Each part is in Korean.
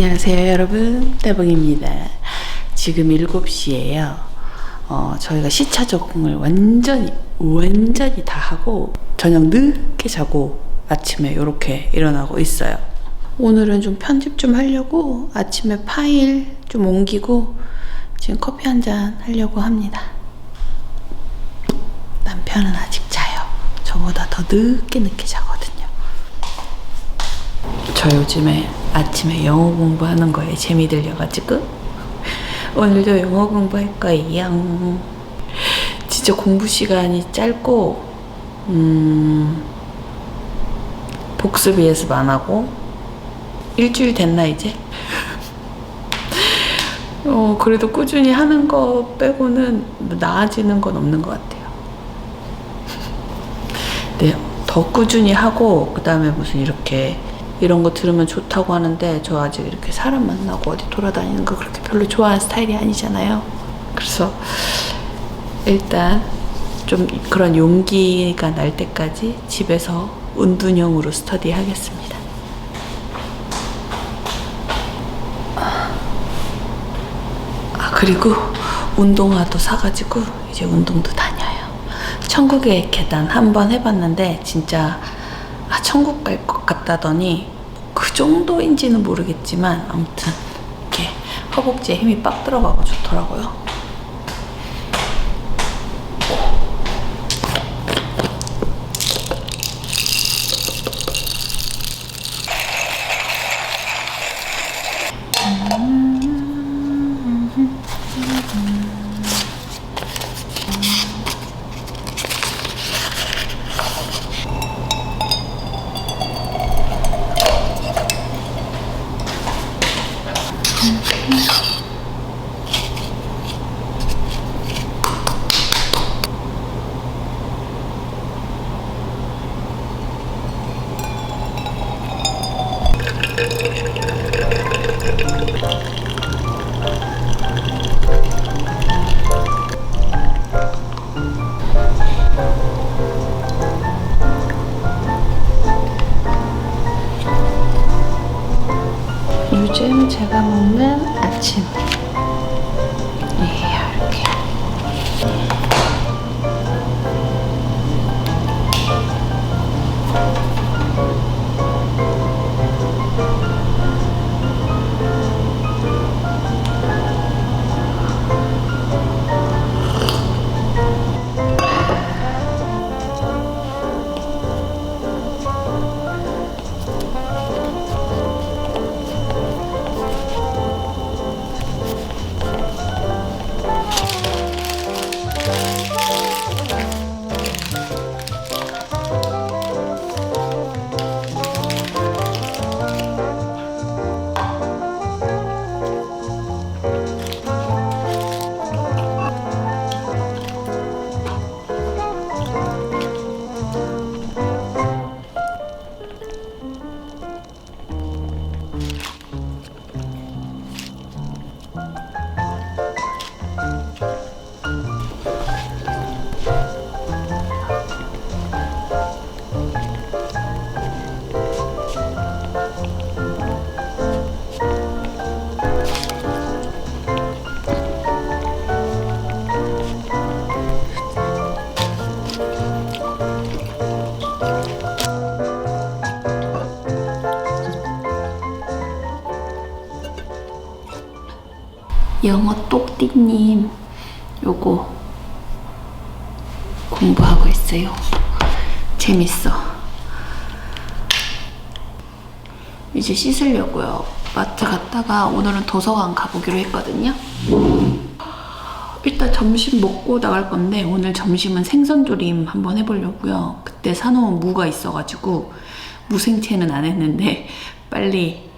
안녕하세요 여러분. 따봉입니다. 지금 7시예요. 어, 저희가 시차 적응을 완전히 완전히 다 하고 저녁 늦게 자고 아침에 이렇게 일어나고 있어요. 오늘은 좀 편집 좀 하려고 아침에 파일 좀 옮기고 지금 커피 한 잔 하려고 합니다. 남편은 아직 자요. 저보다 더 늦게 늦게 자거든요. 저 요즘에 아침에 영어 공부하는 거에 재미 들려가지고 오늘도 영어 공부할 거예요. 진짜 공부 시간이 짧고 음, 복습 예습 안 하고 일주일 됐나 이제? 어 그래도 꾸준히 하는 거 빼고는 나아지는 건 없는 것 같아요. 네, 더 꾸준히 하고 그 다음에 무슨 이렇게 이런 거 들으면 좋다고 하는데 저 아직 이렇게 사람 만나고 어디 돌아다니는 거 그렇게 별로 좋아하는 스타일이 아니잖아요. 그래서 일단 좀 그런 용기가 날 때까지 집에서 운둔형으로 스터디 하겠습니다. 아 그리고 운동화도 사가지고 이제 운동도 다녀요. 천국의 계단 한번 해봤는데 진짜 아 천국 갈 것 같다더니 그 정도인지는 모르겠지만 아무튼 이렇게 허벅지에 힘이 빡 들어가고 좋더라고요. 갔다가 오늘은 도서관 가보기로 했거든요. 일단 점심 먹고 나갈 건데 오늘 점심은 생선조림 한번 해보려고요. 그때 사놓은 무가 있어가지고 무생채는 안 했는데 빨리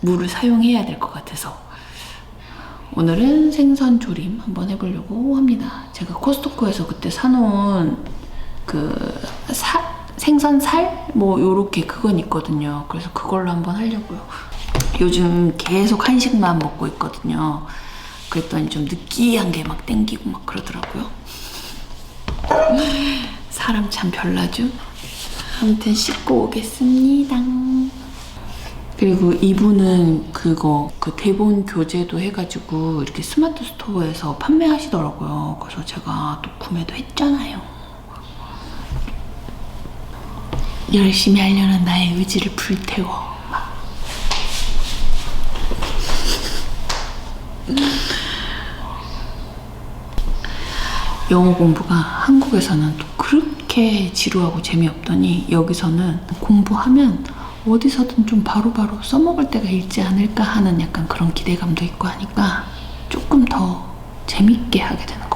무를 사용해야 될 것 같아서 오늘은 생선 조림 한번 해보려고 합니다. 제가 코스트코에서 그때 사놓은 그 사, 생선 살? 뭐 요렇게 그건 있거든요. 그래서 그걸로 한번 하려고요. 요즘 계속 한식만 먹고 있거든요. 그랬더니 좀 느끼한 게 막 땡기고 막 그러더라고요. 사람 참 별나죠? 아무튼 씻고 오겠습니다. 그리고 이분은 그거 그 대본 교재도 해가지고 이렇게 스마트 스토어에서 판매하시더라고요. 그래서 제가 또 구매도 했잖아요. 열심히 하려는 나의 의지를 불태워. 막. 영어 공부가 한국에서는 또 그렇게 지루하고 재미없더니 여기서는 공부하면 어디서든 좀 바로바로 써먹을 때가 있지 않을까 하는 약간 그런 기대감도 있고 하니까 조금 더 재밌게 하게 되는.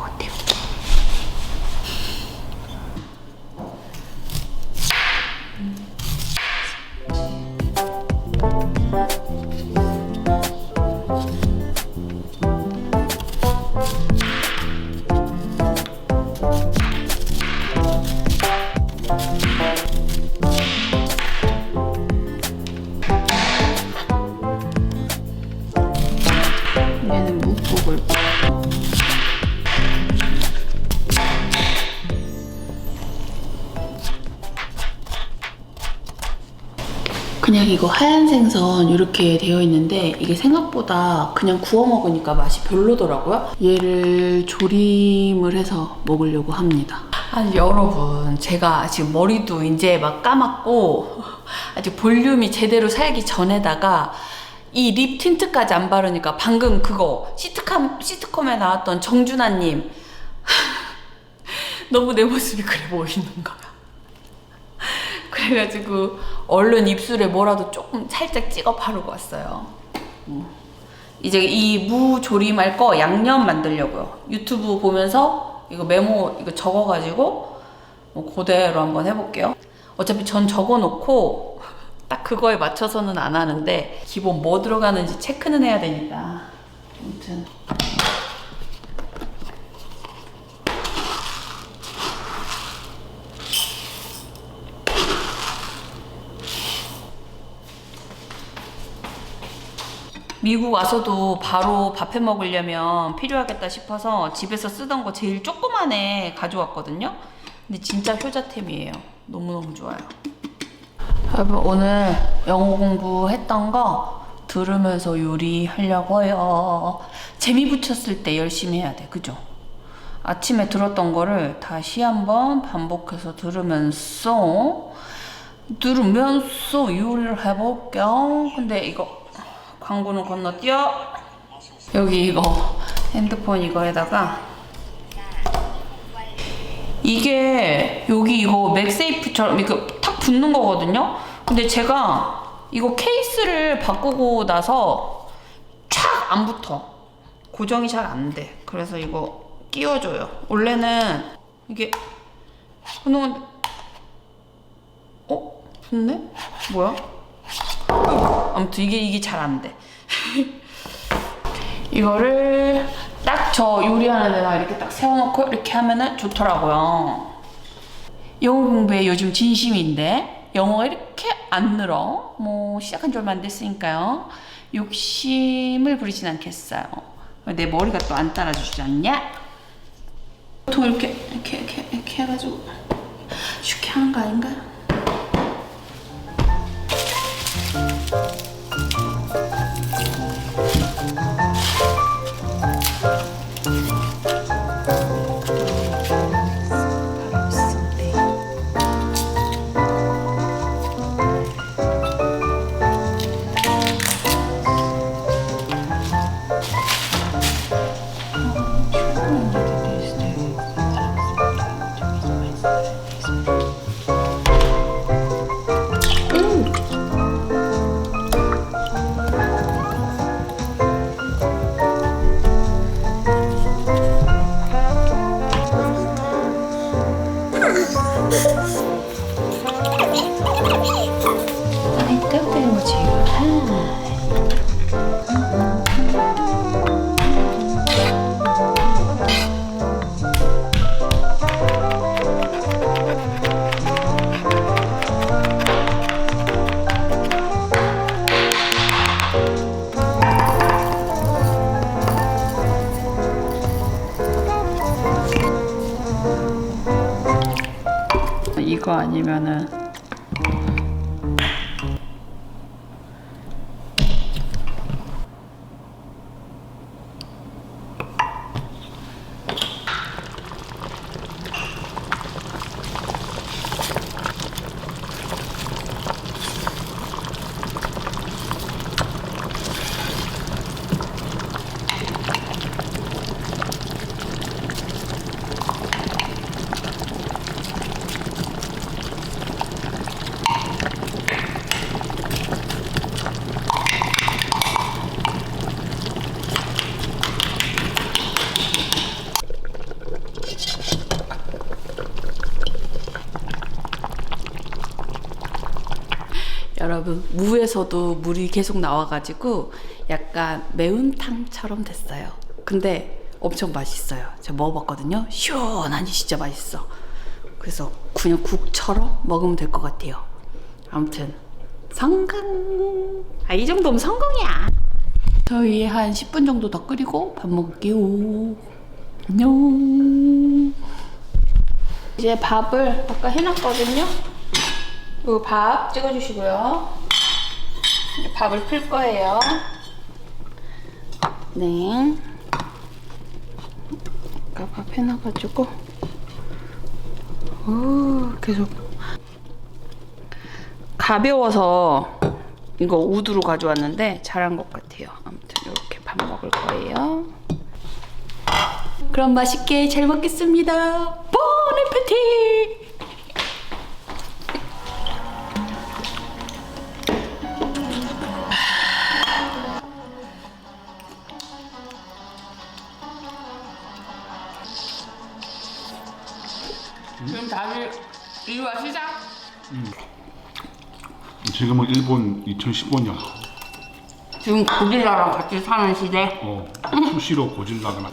이거 하얀 생선 이렇게 되어 있는데 이게 생각보다 그냥 구워 먹으니까 맛이 별로더라고요. 얘를 조림을 해서 먹으려고 합니다. 아니 여러분 제가 지금 머리도 이제 막 감았고 아직 볼륨이 제대로 살기 전에다가 이 립 틴트까지 안 바르니까 방금 그거 시트콤, 시트콤에 나왔던 정준하님 너무 내 모습이 그래 보이는 거야. 그래가지고 얼른 입술에 뭐라도 조금 살짝 찍어 바르고 왔어요. 음. 이제 이 무 조림할 거 양념 만들려고요. 유튜브 보면서 이거 메모 이거 적어가지고 뭐 그대로 한번 해볼게요. 어차피 전 적어놓고 딱 그거에 맞춰서는 안 하는데 기본 뭐 들어가는지 체크는 해야 되니까. 아무튼 미국 와서도 바로 밥해 먹으려면 필요하겠다 싶어서 집에서 쓰던 거 제일 조그만 애 가져왔거든요. 근데 진짜 효자템이에요. 너무너무 좋아요. 여러분 오늘 영어 공부했던 거 들으면서 요리하려고요. 재미 붙였을 때 열심히 해야 돼. 그죠? 아침에 들었던 거를 다시 한번 반복해서 들으면서 들으면서 요리를 해볼게요. 근데 이거 광고는 건너뛰어. 여기 이거 핸드폰 이거에다가 이게 여기 이거 맥세이프처럼 이거 탁 붙는 거거든요. 근데 제가 이거 케이스를 바꾸고 나서 촥 안 붙어. 고정이 잘 안 돼. 그래서 이거 끼워줘요. 원래는 이게 그동안 어? 붙네? 뭐야? 아무튼 이게 이게 잘 안 돼. 이거를 딱 저 요리하는 데다 이렇게 딱 세워놓고 이렇게 하면은 좋더라고요. 영어 공부에 요즘 진심인데 영어가 이렇게 안 늘어. 뭐 시작한 지 얼마 안 됐으니까요. 욕심을 부리진 않겠어요. 내 머리가 또 안 따라주지 않냐? 보통 이렇게 이렇게 이렇게 이렇게 해가지고 쉽게 하는 거 아닌가요? 거 아니면은 여러분 무에서도 물이 계속 나와가지고 약간 매운탕처럼 됐어요. 근데 엄청 맛있어요. 제가 먹어봤거든요. 시원하니 진짜 맛있어. 그래서 그냥 국처럼 먹으면 될 것 같아요. 아무튼 성공. 아 이 정도면 성공이야. 저희 한 10분 정도 더 끓이고 밥 먹을게요. 안녕. 이제 밥을 아까 해놨거든요. 요 밥 찍어주시고요. 밥을 풀 거예요. 네. 아까 밥 해놔가지고. 오, 계속. 가벼워서 이거 우드로 가져왔는데 잘한 것 같아요. 아무튼 이렇게 밥 먹을 거예요. 그럼 맛있게 잘 먹겠습니다. 본 애페티! 지금은 일본 2015년 지금 고릴라랑 같이 사는 시대. 어, 수시로 고질라가 나.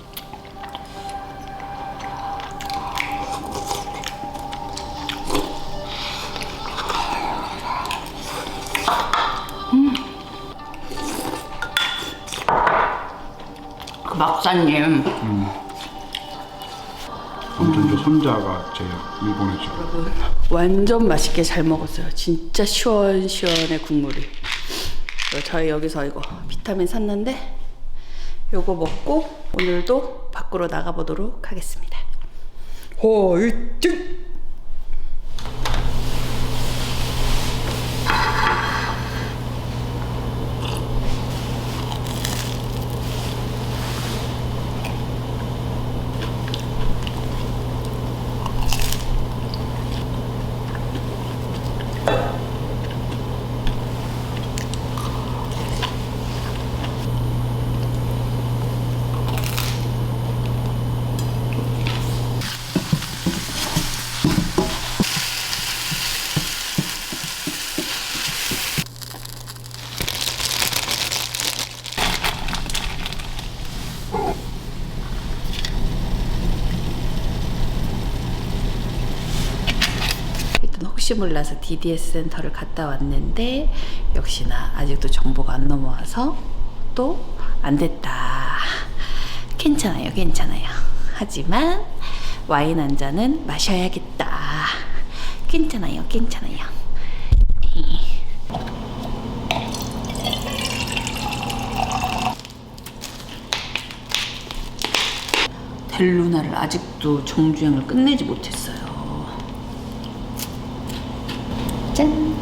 그 막사님. 아무튼 저 손자가 제 일본에 지금 완전 맛있게 잘 먹었어요. 진짜 시원시원해 국물이. 저희 여기서 이거 비타민 샀는데 요거 먹고 오늘도 밖으로 나가보도록 하겠습니다. 호 이 몰라서 DDS 센터를 갔다 왔는데 역시나 아직도 정보가 안 넘어와서 또 안 됐다. 괜찮아요, 괜찮아요. 하지만 와인 한 잔은 마셔야겠다. 괜찮아요, 괜찮아요. 델루나를 아직도 정주행을 끝내지 못했어요. 真。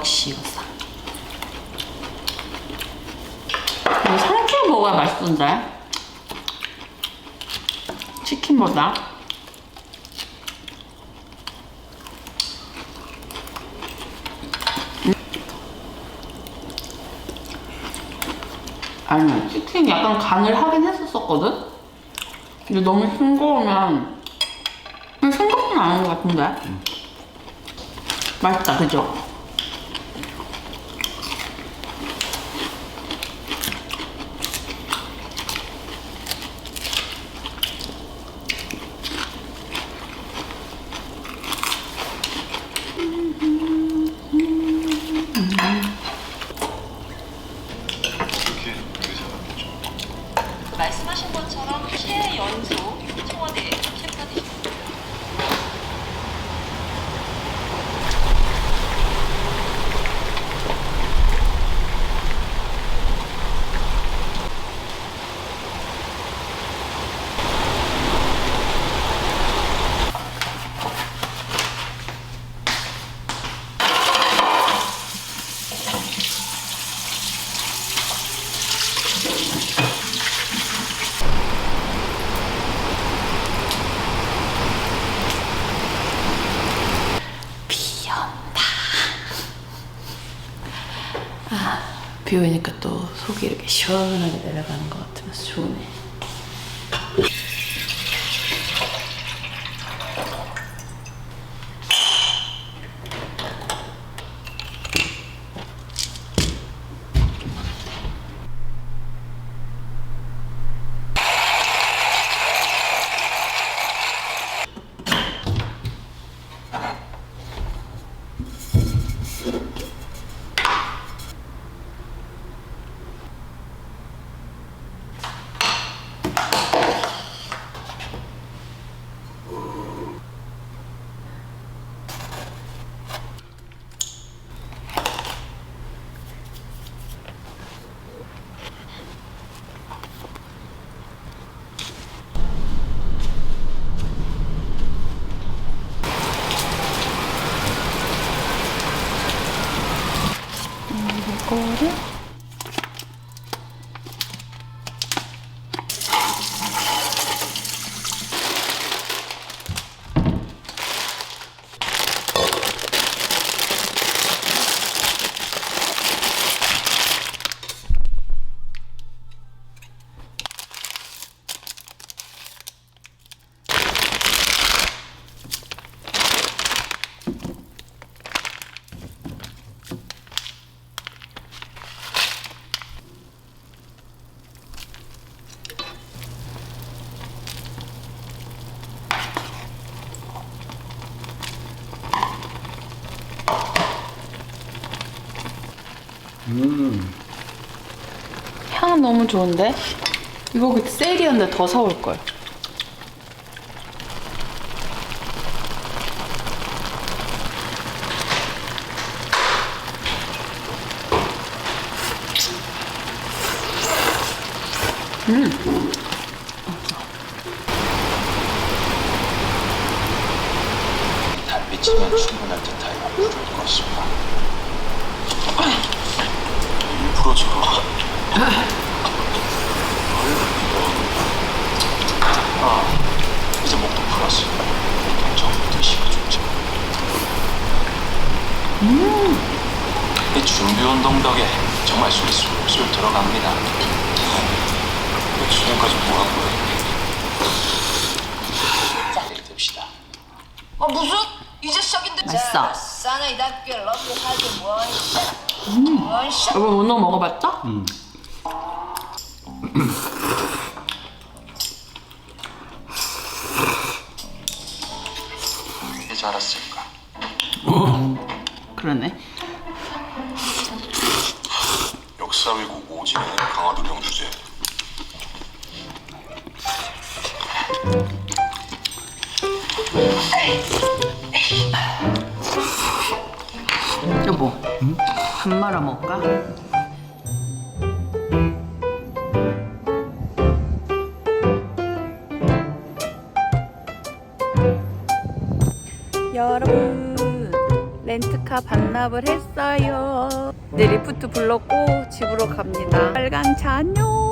역시 이거다. 이거 삼겹 먹어야 맛있던데. 치킨보다. 아니 치킨 약간 간을 하긴 했었었거든? 근데 너무 싱거우면 그냥 생각보다 안 하는 것 같은데? 맛있다 그죠? 말씀하신 것처럼 최연소 청와대 비 오니까 또 속이 이렇게 시원하게 내려가는 것 같으면서 좋네. 너무 좋은데? 이거 그때 세일이었는데 더 사올걸. 달빛이면 충분할 듯하여 부를 것이다. 일부러 저러. 아, 이제 목도 풀었어. 보통 처음부터 쉬어줬죠. 음, 이 준비 운동 덕에 정말 술이 술술 들어갑니다. 지금까지 뭐한 거야? 내일 듭시다. 어 무슨 이제 시작인데 맛있어. 사나이답게 러브하게 뭐 원샷 여러분 문어 먹어봤죠? 이제 알았을까? 그러네. 여보, 밥 말아 먹을까? 여러분, 렌트카 반납을 했어요. 이제 리프트 불렀고 집으로 갑니다. 빨간 차 안녕.